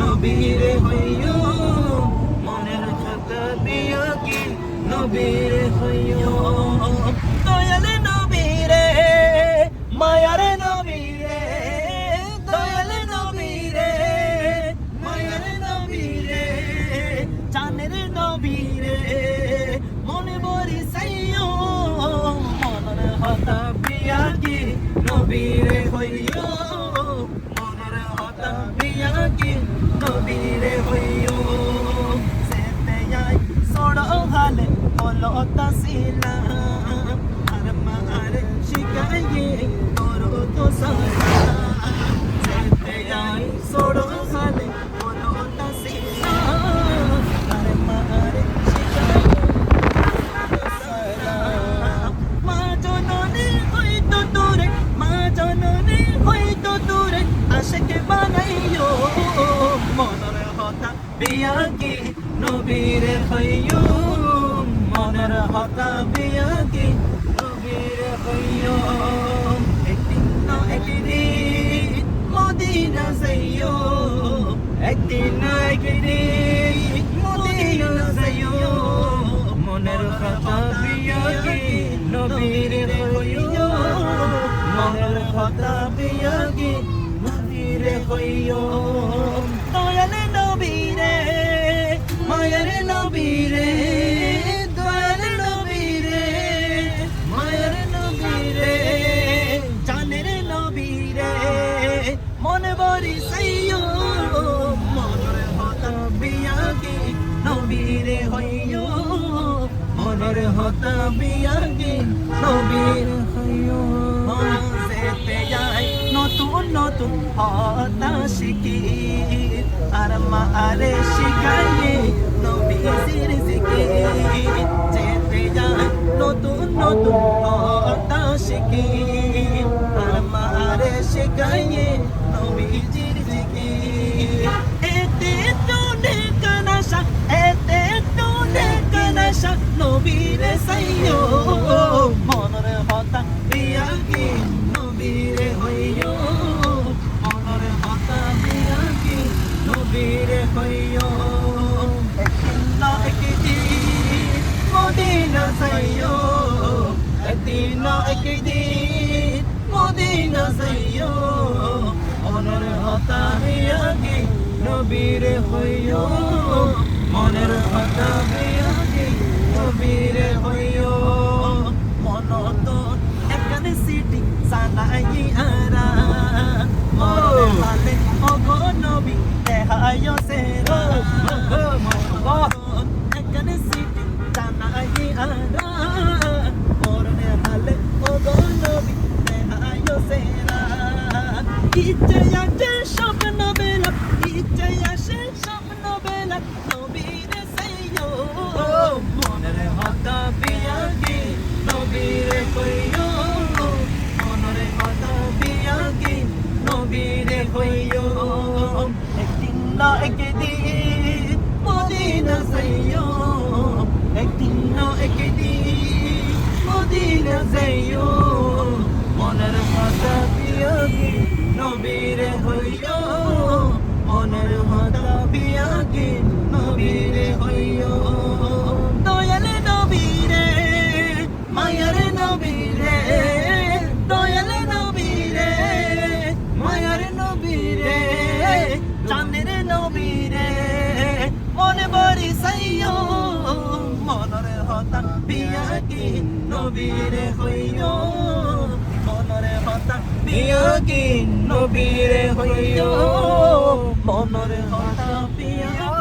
নবীরে হইও মনের খাতা বিয়া কি? নবীরে হইও দয়ালে নবীরে, মায়ারে নবীরে, দয়ালে মায়ারে নবীরে চানের নবীরে, মনে বরি সাইও মনের হতা বিয়া কি? নবীরে হইও বিয়া কি নবীর হইও। মনের হতা বিয়া কি নবীর হইও একদিন না একদিন মদিনা যাইও একদিন না একদিন মদিনা যাইও মনের কথা বিয়া কি নবীর হইও মনের কথা কি নবীর নবীরে, মায়ের নবীরে মনে বরি সাইও মনের হতা বিয়া কি নবীরে হইও মনের হতা বিয়া কি নবীর হইও যেতে যাই নতুন নতুন হতা শিখি আর মা আরে শিখাইয়ে নবীজির শিখি যেতে যাই নতুন নতুন হতা শিখি নবীরে সাইয়ো মনের হতা বিয়া কি নবীরে হইয়ো মনের হতা বিয়া কি নবীরে হইয়ো একদিন না একদিন মদিনা সাইয়ো একদিন না একদিন মদিনা সাইয়ো মনের হতা বিয়া কি নবীরে হইয়ো মনের হতা একদিন না একদিন মদিনা সাইয়ো একদিন না বিয়া কি নবীরে হইও মনরে হতা বিয়া কি নবীরে হইও মনরে হতা বিয়া